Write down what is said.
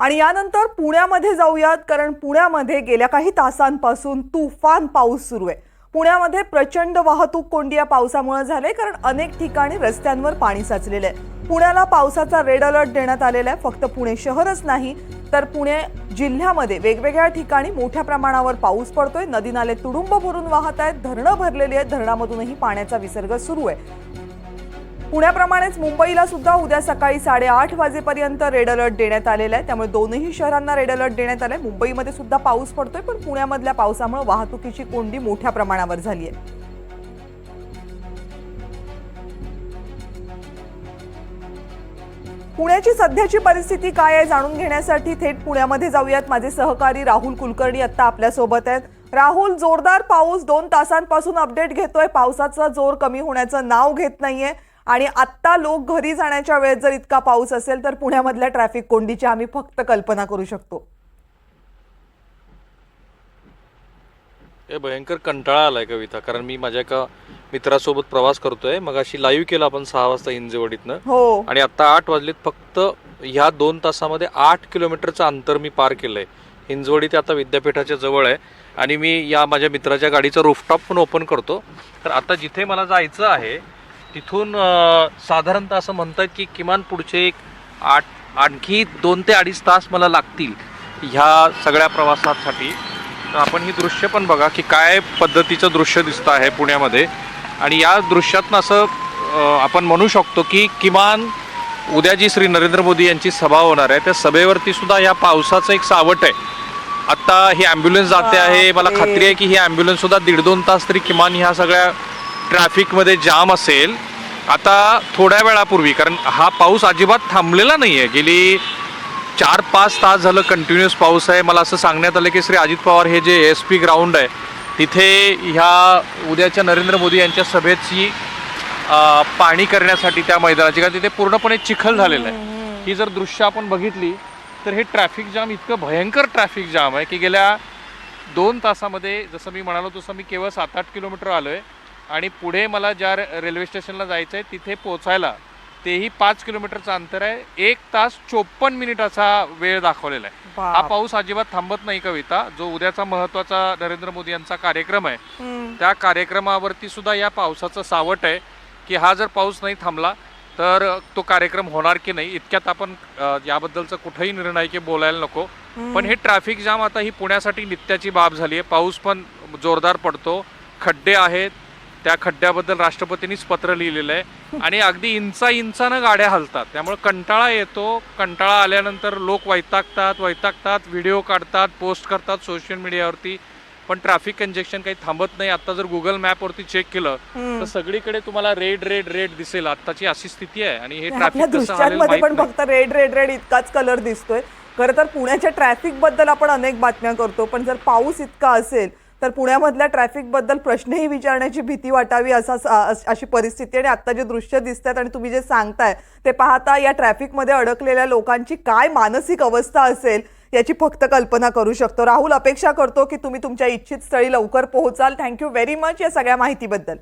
आणि यानंतर पुण्यामध्ये जाऊयात कारण पुण्यामध्ये गेल्या काही तासांपासून तुफान पाऊस सुरू आहे. पुण्यामध्ये प्रचंड वाहतूक कोंडी या पावसामुळे झाले कारण अनेक ठिकाणी रस्त्यांवर पाणी साचलेलं आहे. पुण्याला पावसाचा रेड अलर्ट देण्यात आलेला आहे फक्त पुणे शहरच नाही तर पुणे जिल्ह्यामध्ये वेगवेगळ्या ठिकाणी मोठ्या प्रमाणावर पाऊस पडतोय. नदी नाले तुडुंब भरून वाहत आहेत धरणं भरलेली आहेत धरणामधूनही पाण्याचा विसर्ग सुरू आहे. पुण्याप्रमाणेच मुंबईला सुद्धा उद्या सकाळी साडेआठ वाजेपर्यंत रेड अलर्ट देण्यात आलेला आहे. त्यामुळे दोनही शहरांना रेड अलर्ट देण्यात आलाय. मुंबईमध्ये सुद्धा पाऊस पडतोय पण पुण्यामधल्या पावसामुळे वाहतुकीची कोंडी मोठ्या प्रमाणावर झाली आहे. पुण्याची सध्याची परिस्थिती काय आहे जाणून घेण्यासाठी थेट पुण्यामध्ये जाऊयात. माझे सहकारी राहुल कुलकर्णी आता आपल्यासोबत आहेत. राहुल जोरदार पाऊस दोन तासांपासून अपडेट घेतोय. पावसाचा जोर कमी होण्याचं नाव घेत नाहीये. आणि आत्ता लोक घरी जाण्याच्या वेळेत जर इतका पाऊस असेल तर पुण्यामधल्या ट्रॅफिक कोंडीची आम्ही फक्त कल्पना करू शकतो. हे भयंकर कंटाळा आलाय कविता कारण मी माझ्या एका मित्रासोबत प्रवास करतोय. मग अशी लाईव्ह केला आपण सहा वाजता हिंजवडीतनं हो. आणि आता आठ वाजलेत फक्त ह्या दोन तासामध्ये आठ किलोमीटरचं अंतर मी पार केलंय. हिंजवडी ते आता विद्यापीठाच्या जवळ आहे. आणि मी या माझ्या मित्राच्या गाडीचं रूफटॉप पण ओपन करतो. तर आता जिथे मला जायचं आहे तिथून साधारणतः असं म्हणतायत की किमान पुढचे एक आठ आणखी दोन ते अडीच तास मला लागतील ह्या सगळ्या प्रवासासाठी तर आपण ही दृश्य पण बघा की काय पद्धतीचं दृश्य दिसतं आहे पुण्यामध्ये आणि या दृश्यातनं असं आपण म्हणू शकतो की किमान उद्या जी श्री नरेंद्र मोदी यांची सभा होणार आहे त्या सभेवरती सुद्धा या पावसाचं एक सावट आहे आता ही ॲम्ब्युलन्स जाते आहे मला. खात्री आहे की ही ॲम्ब्युलन्स सुद्धा दीड दोन तास तरी किमान ह्या सगळ्या ट्रॅफिकमध्ये जाम असेल आता थोड्या वेळापूर्वी कारण हा पाऊस अजिबात थांबलेला नाही आहे गेली चार पाच तास झालं कंटिन्युअस पाऊस आहे. मला असं सांगण्यात आलं की श्री अजित पवार हे जे एस पी ग्राउंड आहे तिथे ह्या उद्याच्या नरेंद्र मोदी यांच्या सभेची पाणी करण्यासाठी त्या मैदानाची कारण तिथे पूर्णपणे चिखल झालेलं आहे. ही जर दृश्य आपण बघितली तर हे ट्रॅफिक जाम इतकं भयंकर ट्रॅफिक जाम आहे की गेल्या दोन तासामध्ये जसं मी म्हणालो तसं मी केवळ सात आठ किलोमीटर आलो आहे आणि पुढे मला ज्या रेल्वे स्टेशनला जायचं आहे तिथे पोचायला तेही पाच किलोमीटरचं अंतर आहे. एक तास चोपन्न मिनिटाचा वेळ दाखवलेला आहे. हा. पाऊस अजिबात थांबत नाही कविता जो उद्याचा महत्त्वाचा नरेंद्र मोदी यांचा कार्यक्रम आहे. त्या कार्यक्रमावरती सुद्धा या पावसाचं सावट आहे की हा जर पाऊस नाही थांबला तर तो कार्यक्रम होणार की नाही? इतक्यात आपण याबद्दलचं कुठेही निर्णय की बोलायला नको. पण हे ट्रॅफिक जाम आता ही पुण्यासाठी नित्याची बाब झाली आहे. पाऊस पण जोरदार पडतो. खड्डे आहेत. त्या खड्ड्याबद्दल राष्ट्रपतींनीच पत्र लिहिलेलं आहे. आणि अगदी इंचा इंचानं गाड्या हलतात. त्यामुळे कंटाळा येतो. कंटाळा आल्यानंतर लोक वैतागतात वैतागतात व्हिडिओ काढतात पोस्ट करतात सोशल मीडियावरती. पण ट्रॅफिक कंजेक्शन काही थांबत नाही. आता जर गुगल मॅपवरती चेक केलं तर सगळीकडे तुम्हाला रेड रेड रेड दिसेल. आताची अशी स्थिती आहे. आणि हे ट्रॅफिक पण. फक्त रेड रेड रेड इतकाच कलर दिसतोय. खरं तर पुण्याच्या ट्रॅफिकबद्दल आपण अनेक बातम्या करतो. पण जर पाऊस इतका असेल तर पुण्यामधल्या ट्रॅफिकबद्दल प्रश्नही विचारण्याची भीती वाटावी असा अशी परिस्थिती आणि आता जे दृश्य दिसत आहेत आणि तुम्ही जे सांगताय ते पाहता या ट्रॅफिकमध्ये अडकलेल्या लोकांची काय मानसिक अवस्था असेल याची फक्त कल्पना करू शकतो. राहुल अपेक्षा करतो की तुम्ही तुमच्या इच्छित स्थळी लवकर पोहोचाल. थँक्यू व्हेरी मच या सगळ्या माहितीबद्दल.